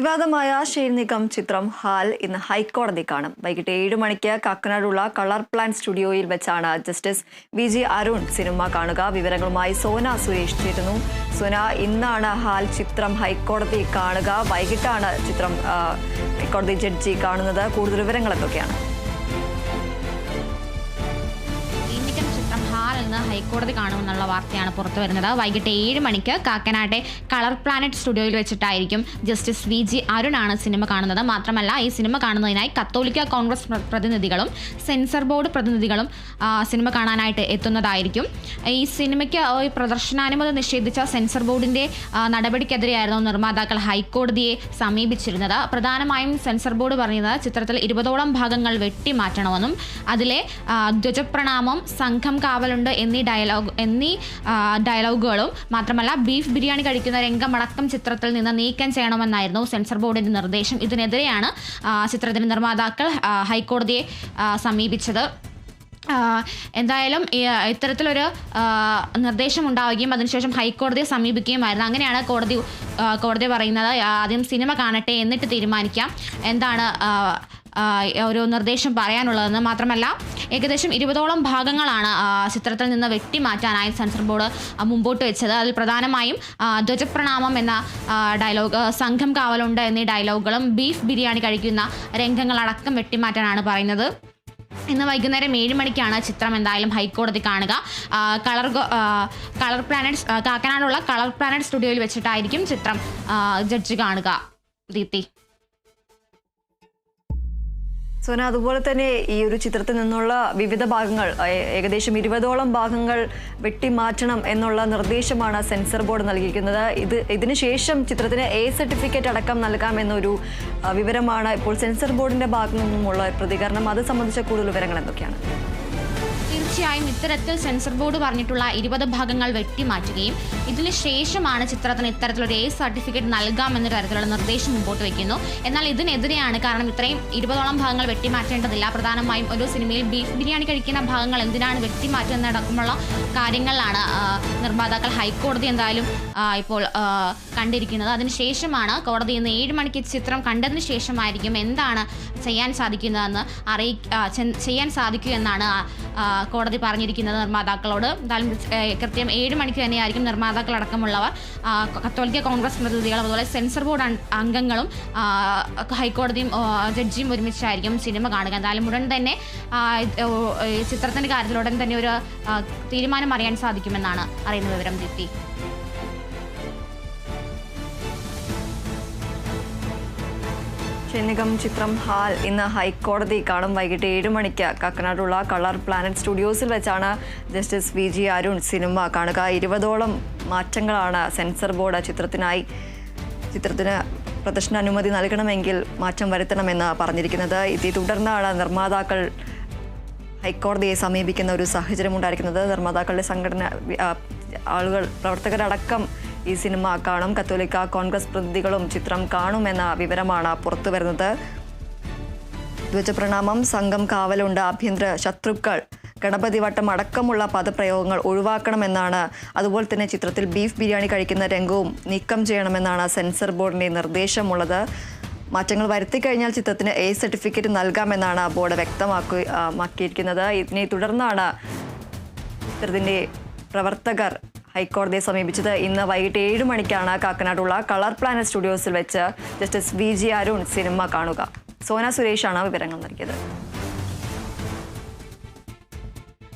വിവാദമായ ഷെയ്നികം ചിത്രം ഹാൽ ഇന്ന് ഹൈക്കോടതി കാണും. വൈകിട്ട് ഏഴ് മണിക്ക് കാക്കനാടുള്ള കളർ പ്ലാൻ സ്റ്റുഡിയോയിൽ വെച്ചാണ് justice V G Arun cinema കാണുക. വിവരങ്ങളുമായി സോന സുരേഷ് ചേരുന്നു. സോന ഇന്നാണ് ഹാൽ ചിത്രം ഹൈക്കോടതി കാണുക. വൈകിട്ടാണ് ചിത്രം ഹൈക്കോടതി ജഡ്ജി കാണുന്നത്. കൂടുതൽ വിവരങ്ങൾ എന്തൊക്കെയാണ് ഇന്ന് ഹൈക്കോടതി കാണുമെന്നുള്ള വാർത്തയാണ് പുറത്തു വരുന്നത്. വൈകിട്ട് ഏഴ് മണിക്ക് കാക്കനാട്ടെ കളർ പ്ലാനറ്റ് സ്റ്റുഡിയോയിൽ വെച്ചിട്ടായിരിക്കും ജസ്റ്റിസ് വി ജി അരുണാണ് സിനിമ കാണുന്നത്. മാത്രമല്ല ഈ സിനിമ കാണുന്നതിനായി കത്തോലിക്ക കോൺഗ്രസ് പ്രതിനിധികളും സെൻസർ ബോർഡ് പ്രതിനിധികളും സിനിമ കാണാനായിട്ട് എത്തുന്നതായിരിക്കും. ഈ സിനിമയ്ക്ക് പ്രദർശനാനുമതി നിഷേധിച്ച സെൻസർ ബോർഡിന്റെ നടപടിക്കെതിരെയായിരുന്നു നിർമ്മാതാക്കൾ ഹൈക്കോടതിയെ സമീപിച്ചിരുന്നത്. പ്രധാനമായും സെൻസർ ബോർഡ് പറഞ്ഞത് ചിത്രത്തിൽ ഇരുപതോളം ഭാഗങ്ങൾ വെട്ടിമാറ്റണമെന്നും അതിലെ ധ്വജപ്രണാമം സംഘം കാവലുണ്ട് എന്നീ ഡയലോഗ് എന്നീ ഡയലോഗുകളും മാത്രമല്ല ബീഫ് ബിരിയാണി കഴിക്കുന്ന രംഗമടക്കം ചിത്രത്തിൽ നിന്ന് നീക്കം ചെയ്യണമെന്നായിരുന്നു സെൻസർ ബോർഡിന്റെ നിർദ്ദേശം. ഇതിനെതിരെയാണ് ചിത്രത്തിന്റെ നിർമ്മാതാക്കൾ ഹൈക്കോടതിയെ സമീപിച്ചത്. എന്തായാലും ഇത്തരത്തിലൊരു നിർദ്ദേശം ഉണ്ടാവുകയും അതിനുശേഷം ഹൈക്കോടതിയെ സമീപിക്കുകയുമായിരുന്നു. അങ്ങനെയാണ് കോടതി കോടതി പറയുന്നത്. ആദ്യം സിനിമ കാണട്ടെ എന്നിട്ട് തീരുമാനിക്കാം. എന്താണ് ഒരു നിർദ്ദേശം പറയാനുള്ളതെന്ന് മാത്രമല്ല ഏകദേശം ഇരുപതോളം ഭാഗങ്ങളാണ് ചിത്രത്തിൽ നിന്ന് വെട്ടിമാറ്റാനായി സെൻസർ ബോർഡ് മുമ്പോട്ട് വെച്ചത്. അതിൽ പ്രധാനമായും ധ്വജപ്രണാമം എന്ന ഡയലോഗ് സംഘം കാവലുണ്ട് എന്നീ ഡയലോഗുകളും ബീഫ് ബിരിയാണി കഴിക്കുന്ന രംഗങ്ങളടക്കം വെട്ടിമാറ്റാനാണ് പറയുന്നത്. ഇന്ന് വൈകുന്നേരം ഏഴ് മണിക്കാണ് ചിത്രം എന്തായാലും ഹൈക്കോടതി കാണുക. കളർ കളർ പ്ലാനറ്റ്സ് കാക്കനാടുള്ള കളർ പ്ലാനറ്റ് സ്റ്റുഡിയോയിൽ വെച്ചിട്ടായിരിക്കും ചിത്രം ജഡ്ജ് കാണുക. ദീപ്തി. സോന അതുപോലെ തന്നെ ഈ ഒരു ചിത്രത്തിൽ നിന്നുള്ള വിവിധ ഭാഗങ്ങൾ ഏകദേശം ഇരുപതോളം ഭാഗങ്ങൾ വെട്ടിമാറ്റണം എന്നുള്ള നിർദ്ദേശമാണ് സെൻസർ ബോർഡ് നൽകിയിരിക്കുന്നത്. ഇത് ഇതിന് ശേഷം ചിത്രത്തിന് എ സർട്ടിഫിക്കറ്റ് അടക്കം നൽകാമെന്നൊരു വിവരമാണ് ഇപ്പോൾ സെൻസർ ബോർഡിന്റെ ഭാഗത്തു നിന്നുമുള്ള പ്രതികരണം. അത് സംബന്ധിച്ച കൂടുതൽ വിവരങ്ങൾ എന്തൊക്കെയാണ്? തീർച്ചയായും ഇത്തരത്തിൽ സെൻസർ ബോർഡ് പറഞ്ഞിട്ടുള്ള ഇരുപത് ഭാഗങ്ങൾ വെട്ടിമാറ്റുകയും ഇതിന് ശേഷമാണ് ചിത്രത്തിന് ഇത്തരത്തിലൊരു എ സർട്ടിഫിക്കറ്റ് നൽകാമെന്ന തരത്തിലുള്ള നിർദ്ദേശം മുമ്പോട്ട് വയ്ക്കുന്നു എന്നാൽ ഇതിനെതിരെയാണ് കാരണം ഇത്രയും ഇരുപതോളം ഭാഗങ്ങൾ വെട്ടിമാറ്റേണ്ടതില്ല. പ്രധാനമായും ഒരു സിനിമയിൽ ബീഫ് ബിരിയാണി കഴിക്കുന്ന ഭാഗങ്ങൾ എന്തിനാണ് വെട്ടിമാറ്റുന്നതടക്കമുള്ള കാര്യങ്ങളിലാണ് നിർമ്മാതാക്കൾ ഹൈക്കോടതി എന്തായാലും ഇപ്പോൾ കണ്ടിരിക്കുന്നത്. അതിനുശേഷമാണ് കോടതി ഇന്ന് ഏഴ് മണിക്ക് ചിത്രം കണ്ടതിന് ശേഷമായിരിക്കും എന്താണ് ചെയ്യാൻ സാധിക്കുന്നതെന്ന് അറിയി ചെയ്യാൻ സാധിക്കൂ എന്നാണ് കോടതി പറഞ്ഞിരിക്കുന്നത് നിർമ്മാതാക്കളോട്. കൃത്യം ഏഴ് മണിക്ക് തന്നെയായിരിക്കും ആ, കത്തോലിക്ക കോൺഗ്രസ് പ്രതിനിധികളും അതുപോലെ സെൻസർ ബോർഡ് അംഗങ്ങളും ഹൈക്കോടതിയും ജഡ്ജിയും ഒരുമിച്ചായിരിക്കും സിനിമ കാണുക. എന്തായാലും ഉടൻ തന്നെ ചിത്രത്തിന്റെ കാര്യത്തിൽ ഉടൻ തന്നെ ഒരു തീരുമാനം അറിയാൻ സാധിക്കുമെന്നാണ് അറിയുന്ന വിവരം ദീപ്തി. ഷെന്നികം ചിത്രം ഹാൽ. ഇന്ന് ഹൈക്കോടതി കാണും വൈകിട്ട് ഏഴ് മണിക്ക് കാക്കനാടുള്ള കളർ പ്ലാനറ്റ് സ്റ്റുഡിയോസിൽ വെച്ചാണ് justice V G Arun cinema കാണുക. ഇരുപതോളം മാറ്റങ്ങളാണ് സെൻസർ ബോർഡ് ചിത്രത്തിനായി ചിത്രത്തിന് പ്രദർശന അനുമതി നൽകണമെങ്കിൽ മാറ്റം വരുത്തണമെന്ന് പറഞ്ഞിരിക്കുന്നത്. ഇതേ തുടർന്നാണ് നിർമ്മാതാക്കൾ ഹൈക്കോടതിയെ സമീപിക്കുന്ന ഒരു സാഹചര്യം ഉണ്ടായിരിക്കുന്നത് നിർമ്മാതാക്കളുടെ സംഘടന ആളുകൾ പ്രവർത്തകരടക്കം ഈ സിനിമ കാണും. കത്തോലിക്ക കോൺഗ്രസ് പ്രതിനിധികളും ചിത്രം കാണുമെന്ന വിവരമാണ് പുറത്തു വരുന്നത്. ധ്വജപ്രണാമം സംഘം കാവലുണ്ട് ആഭ്യന്തര ശത്രുക്കൾ. ഗണപതി വട്ടം അടക്കമുള്ള പദപ്രയോഗങ്ങൾ ഒഴിവാക്കണമെന്നാണ്. അതുപോലെ തന്നെ ചിത്രത്തിൽ ബീഫ് ബിരിയാണി കഴിക്കുന്ന രംഗവും നീക്കം ചെയ്യണമെന്നാണ് സെൻസർ ബോർഡിന്റെ നിർദ്ദേശമുള്ളത്. മാറ്റങ്ങൾ വരുത്തി കഴിഞ്ഞാൽ ചിത്രത്തിന് എ സർട്ടിഫിക്കറ്റ് നൽകാമെന്നാണ് ബോർഡ് വ്യക്തമാക്കി ആ, മാക്കിയിരിക്കുന്നത് ഇതിനെ തുടർന്നാണ് ചിത്രത്തിന്റെ പ്രവർത്തകർ ഹൈക്കോടതിയെ സമീപിച്ചത് ഇന്ന് വൈകിട്ട് ഏഴ് മണിക്കാണ് കാക്കനാടുള്ള കളർ പ്ലാനറ്റ് സ്റ്റുഡിയോസിൽ വെച്ച് justice V G Arun cinema കാണുക. സോന സുരേഷാണ് വിവരങ്ങൾ നൽകിയത്.